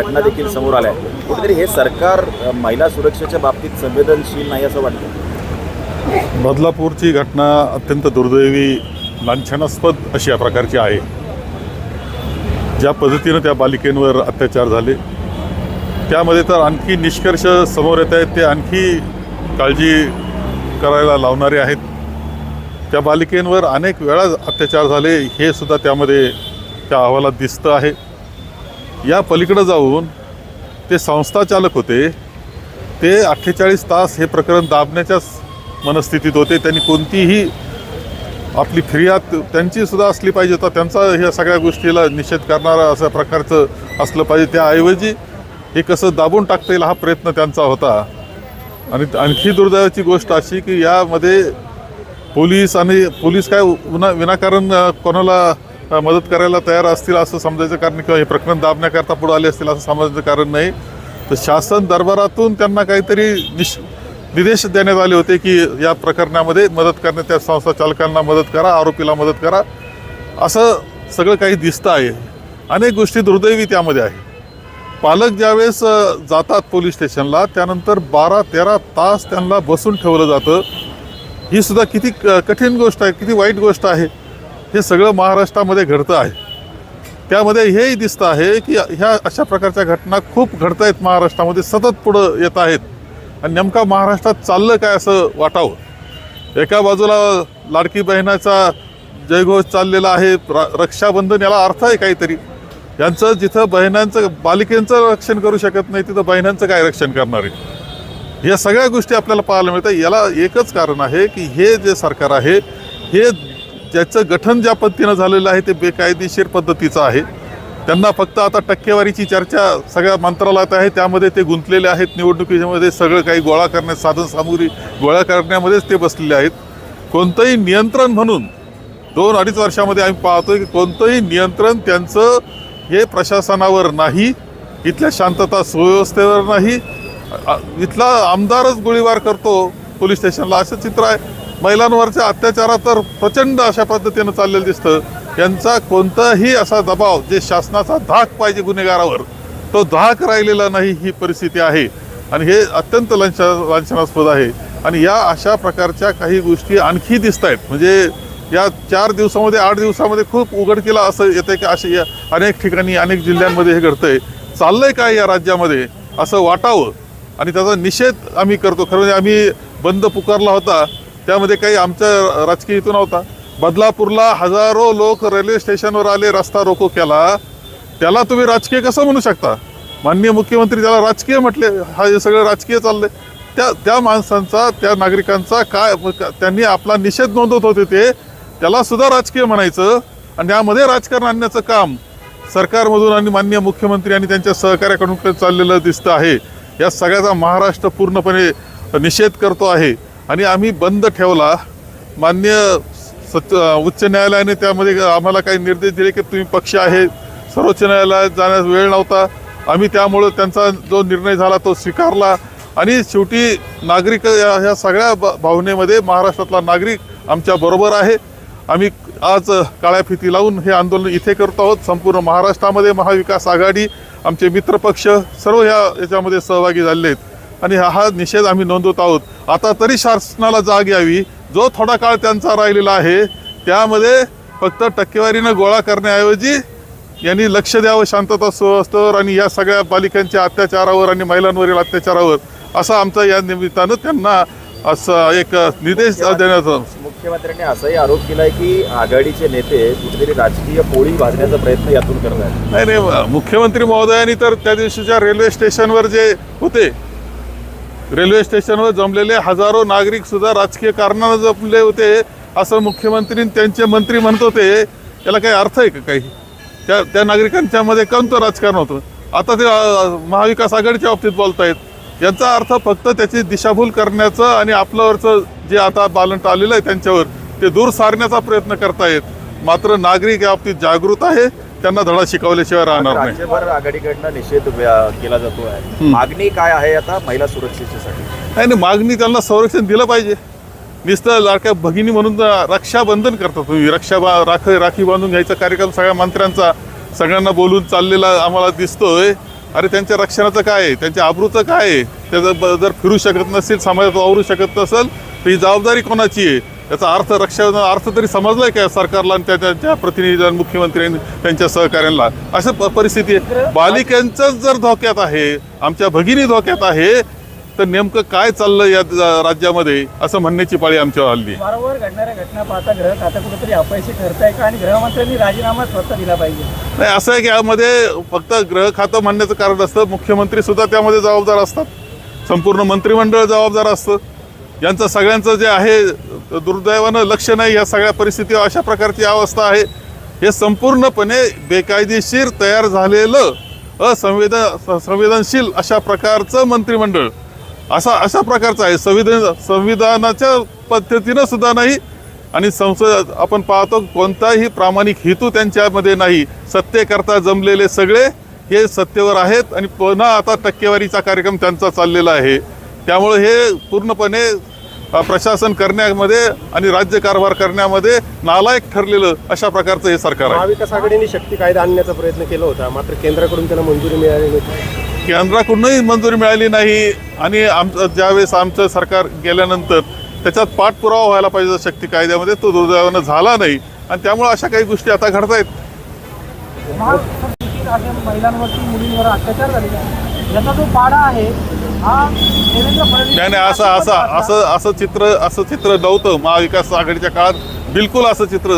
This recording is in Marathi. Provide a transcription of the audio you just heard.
घटना देखील समोर आल्या आहेत. कुठेतरी हे सरकार महिला सुरक्षेच्या बाबतीत संवेदनशील नाही असं वाटतं? बदलापूरची घटना अत्यंत दुर्दैवी लांछनास्पद अशा प्रकारची आहे. ज्या पद्धतीनं त्या बालिकेंवर अत्याचार झाले त्यामध्ये तर आणखी निष्कर्ष समोर येत आहेत. ते आणखी काळजी करायला लावणारे आहेत. त्या बालिकेंवर अनेक वेळा अत्याचार झाले हे सुद्धा त्यामध्ये त्या अहवालात दिसतं आहे. या पलीकडं जाऊन ते संस्था चालक होते. ते अठ्ठेचाळीस तास हे प्रकरण दाबण्याच्याच मनस्थितीत होते. त्यांनी कोणतीही आपली फिर्याद त्यांचीसुद्धा असली पाहिजे. तर त्यांचा ह्या सगळ्या गोष्टीला निषेध करणारा अशा प्रकारचं असलं पाहिजे. त्याऐवजी हे कसं दाबून टाकता येईल हा प्रयत्न त्यांचा होता. आणि आणखी दुर्दैवाची गोष्ट अशी की यामध्ये पोलीस आणि पोलीस काय विना विनाकारण कोणाला मदत करायला तयार असतील असं समजायचं कारण किंवा हे प्रकरण दाबण्याकरता पुढे आले असतील असं समजायचं कारण नाही. तर शासन दरबारातून त्यांना काहीतरी निश निर्देश देण्यात आले होते की या प्रकरणामध्ये मदत करणे त्या संस्था चालकांना मदत करा आरोपीला मदत करा. असं सगळं काही दिसतं आहे. अनेक गोष्टी दुर्दैवी त्यामध्ये आहे. पालक ज्यावेळेस जातात पोलीस स्टेशनला त्यानंतर बारा तेरा तास त्यांना बसून ठेवलं जातं. ही सुद्धा किती क- कठीण गोष्ट आहे किती वाईट गोष्ट आहे. हे सगळं महाराष्ट्रामध्ये घडतं आहे. त्यामध्ये हेही दिसतं आहे की ह्या अशा प्रकारच्या घटना खूप घडत आहेत महाराष्ट्रामध्ये सतत पुढं येत आहेत. आणि नेमका महाराष्ट्रात चाललं काय असं वाटावं? एका बाजूला लाडकी बहिणाचा जयघोष चाललेला आहे रक्षाबंधन याला अर्थ आहे काहीतरी. यांचं जिथं बहिणांचं बालिकेंचं रक्षण करू शकत नाही तिथं बहिणांचं काय रक्षण करणार आहे? या सगळ्या गोष्टी आपल्याला पाहायला मिळतात. याला एकच कारण आहे की हे जे सरकार आहे हे ज्याचं गठन ज्या पद्धतीनं झालेलं आहे ते बेकायदेशीर पद्धतीचं आहे. त्यांना फक्त आता टक्केवारीची चर्चा सगळ्या मंत्रालयात आहे. त्यामध्ये ते गुंतलेले आहेत. निवडणुकीमध्ये सगळं काही गोळा करण्यात साधन सामुग्री गोळा करण्यामध्येच ते बसलेले आहेत. कोणतंही नियंत्रण म्हणून दोन अडीच वर्षामध्ये आम्ही पाहतो की कोणतंही नियंत्रण त्यांचं हे प्रशासनावर नाही इथल्या शांतता सुव्यवस्थेवर नाही. इथला आमदारच गोळीबार करतो पोलीस स्टेशनला. असं चित्र आहे. महिलांवरच्या अत्याचारात तर प्रचंड अशा पद्धतीनं चाललेलं दिसतं. यांचा कोणताही असा दबाव जे शासनाचा धाक पाहिजे गुन्हेगारावर तो धाक राहिलेला नाही ही परिस्थिती आहे. आणि हे अत्यंत लांछ लांछनास्पद आहे. आणि या अशा प्रकारच्या काही गोष्टी आणखी दिसत आहेत. म्हणजे या चार दिवसामध्ये आठ दिवसामध्ये खूप उघडकीला असं येतं की असे या अनेक ठिकाणी अनेक जिल्ह्यांमध्ये हे घडतंय. चाललंय काय या राज्यामध्ये? असं वाटावं. आणि त्याचा निषेध आम्ही करतो. खरं म्हणजे आम्ही बंद पुकारला होता. त्यामध्ये काही आमच्या राजकीय हेतू नव्हता. बदलापूरला हजारो लोक रेल्वे स्टेशनवर आले रस्ता रोको केला. त्याला तुम्ही राजकीय कसं म्हणू शकता? माननीय मुख्यमंत्री त्याला राजकीय म्हटले हा हे सगळं राजकीय चाललंय. त्या त्या माणसांचा त्या नागरिकांचा काय त्यांनी आपला निषेध नोंदवत होते ते त्याला सुद्धा राजकीय म्हणायचं. आणि यामध्ये राजकारण आणण्याचं काम सरकारमधून आणि माननीय मुख्यमंत्री आणि त्यांच्या सहकार्याकडून चाललेलं दिसतं आहे. या सगळ्याचा महाराष्ट्र पूर्णपणे निषेध करतो आहे. आणि आम्ही बंद ठेवला. मान्य सच उच्च न्यायालयाने त्यामध्ये आम्हाला काही निर्देश दिले की तुम्ही पक्ष आहे सर्वोच्च न्यायालयात जाण्यास वेळ नव्हता. आम्ही त्यामुळं त्यांचा जो निर्णय झाला तो स्वीकारला. आणि शेवटी नागरिक या ह्या सगळ्या ब- भावनेमध्ये महाराष्ट्रातला नागरिक आमच्या बरोबर आहे. आम्ही आज काळ्या फिती लावून हे आंदोलन इथे करतो आहोत. संपूर्ण महाराष्ट्रामध्ये महाविकास आघाडी आमचे मित्रपक्ष सर्व ह्या याच्यामध्ये सहभागी झालेले आहेत. आणि हा निषेध आम्ही नोंदवत आहोत. आता तरी शासनाला जाग यावी. जो थोडा काळ त्यांचा राहिलेला आहे त्यामध्ये फक्त टक्केवारीनं गोळा करण्याऐवजी यांनी लक्ष द्यावं शांतता सुव्यवस्थेवर आणि या सगळ्या बालिकांच्या अत्याचारावर आणि महिलांवरील अत्याचारावर असा आमचा या निमित्तानं त्यांना असं एक निर्देश देण्याचा मुख्यमंत्र्यांनी असाही आरोप केलाय की आघाडीचे नेते कुठेतरी राजकीय पोळी भाजण्याचा प्रयत्न यातून करत आहेत नाही नाही मुख्यमंत्री महोदयांनी तर त्या दिवशीच्या रेल्वे स्टेशनवर जे होते रेल्वे स्टेशनवर जमलेले हजारो नागरिक सुद्धा राजकीय कारणानं जमले होते असं मुख्यमंत्री त्यांचे मंत्री म्हणत होते. याला काही अर्थ आहे का काही? त्या त्या नागरिकांच्या मध्ये कोणतं राजकारण होतं? आता ते महाविकास आघाडीच्या बाबतीत बोलतायत. याचा अर्थ फक्त त्याची दिशाभूल करण्याचं आणि आपल्यावरचं जे आता बालंट आलेलं आहे त्यांच्यावर ते दूर सारण्याचा प्रयत्न करतायत. मात्र नागरिक या बाबतीत जागृत आहे. त्यांना धडा शिकवल्याशिवाय राहणार नाही. राज्यभर आघाडीकडनं निषेध व्या- केला जातो आहे. मागणी काय आहे आता महिला सुरक्षेसाठी नाही नाही मागणी त्यांना संरक्षण दिलं पाहिजे. नुसतं लाडक्या भगिनी म्हणून रक्षाबंधन करता तुम्ही. रक्षा बा राख राखी बांधून घ्यायचा कार्यक्रम सगळ्या मंत्र्यांचा. सगळ्यांना बोलून चाललेला आम्हाला दिसतोय. अरे त्यांच्या रक्षणाचं काय आहे? त्यांच्या आबरूचं काय आहे? त्याचं ब- जर फिरू शकत नसेल समाजात वावरू शकत नसेल तर ही जबाबदारी कोणाची आहे? याचा अर्थ रक्षण अर्थ तरी समजलाय का सरकारला आणि त्या- त्यांच्या प्रतिनिधी मुख्यमंत्र्यांनी त्यांच्या सहकार्यांना अशा प- परिस्थिती आहे. बालिकांचंच जर धोक्यात आहे आमच्या भगिनी धोक्यात आहे तर नेमकं काय चाललं या राज्यामध्ये? असं म्हणण्याची पाळी आमच्यावर हल्ली वारंवार घडणाऱ्या घटना पाहता ग्रह कुठेतरी अपयशी का? आणि गृहमंत्र्यांनी राजीनामा स्वतः दिला पाहिजे. नाही असं आहे की यामध्ये फक्त ग्रह खातं म्हणण्याचं कारण असतं. मुख्यमंत्री सुद्धा त्यामध्ये जबाबदार असतात. संपूर्ण मंत्रिमंडळ जबाबदार असतं. यांचं सगळ्यांचं जे आहे दुर्दैवानं लक्ष नाही या सगळ्या परिस्थिती अशा प्रकारची अवस्था आहे. हे संपूर्णपणे बेकायदेशीर तयार झालेलं असंवेदन संवेदनशील अशा प्रकारचं मंत्रिमंडळ. असा अशा प्रकारचं आहे. संविधान संविधानाच्या पद्धतीनं सुद्धा नाही आणि संसद आपण पाहतो कोणताही प्रामाणिक हेतू त्यांच्यामध्ये नाही. सत्तेकरता जमलेले सगळे हे सत्तेवर आहेत आणि पुन्हा आता टक्केवारीचा कार्यक्रम त्यांचा चाललेला आहे. त्यामुळे हे पूर्णपणे प्रशासन करण्यामध्ये आणि राज्यकारभार करण्यामध्ये नालायक ठरलेलं अशा प्रकारचं हे सरकार आहे. महाविकास आघाडीने शक्ती कायदा आणण्याचा प्रयत्न केला होता मात्र केंद्राकडून त्याला मंजुरी मिळाली नव्हती केंद्राकडूनही मंजुरी मिळाली नाही आणि आमचं ज्यावेळेस आमचं सरकार गेल्यानंतर त्याच्यात पाठपुरावा व्हायला पाहिजे शक्ती कायद्यामध्ये तो दुर्दैवानं झाला नाही. आणि त्यामुळे अशा काही गोष्टी आता घडतायत. महिलांवरती मुलींवर अत्याचार झालेले आहे याचा जो पाडा आहे हा देवेंद्र फडणवीस नाही नाही असं असं असं असं चित्र असं चित्र नव्हतं महाविकास आघाडीच्या काळात. बिलकुल असं चित्र